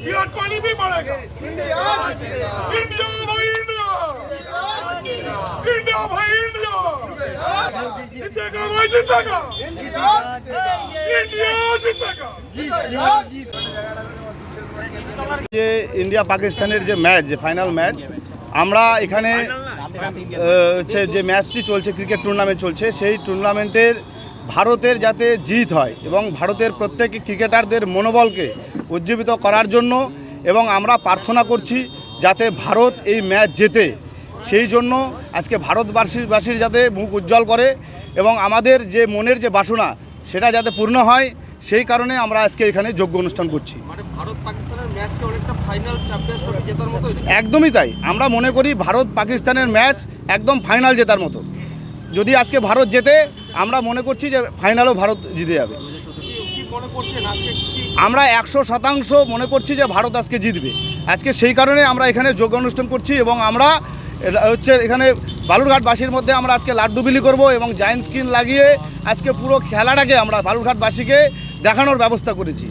विराट कोहली भी मारेगा इंडिया भाई इंडिया इंडिया भाई इंडिया जीतेगा भाई जीतेगा इंडिया जीतेगा যে ইন্ডিয়া পাকিস্তানের যে ম্যাচ যে ফাইনাল ম্যাচ আমরা এখানে আহ, হচ্ছে যে ম্যাচটি চলছে ক্রিকেট টুর্নামেন্ট চলছে সেই টুর্নামেন্টের ভারতের যাতে জিত হয় এবং ভারতের প্রত্যেক ক্রিকেটারদের মনোবলকে উজ্জীবিত করার জন্য এবং আমরা প্রার্থনা করছি যাতে ভারত এই ম্যাচ জেতে। সেই জন্য আজকে ভারতবাসীর বাসীর যাতে মুখ উজ্জ্বল করে এবং আমাদের যে মনের যে বাসনা সেটা যাতে পূর্ণ হয় সেই কারণে আমরা আজকে এখানে যোগ্য অনুষ্ঠান করছি। মানে? একদমই তাই। আমরা মনে করি ভারত পাকিস্তানের ম্যাচ একদম ফাইনাল জেতার মতো। যদি আজকে ভারত জেতে আমরা মনে করছি যে ফাইনালও ভারত জিতে যাবে। আমরা একশো শতাংশ মনে করছি যে ভারত আজকে জিতবে। আজকে সেই কারণে আমরা এখানে যোগ অনুষ্ঠান করছি এবং আমরা হচ্ছে এখানে বালুরঘাটবাসীর মধ্যে আমরা আজকে লাড্ডু বিলি করব এবং জায়েন্ট স্ক্রিন লাগিয়ে আজকে পুরো খেলাটাকে আমরা বালুরঘাটবাসীকে দেখানোর ব্যবস্থা করেছি।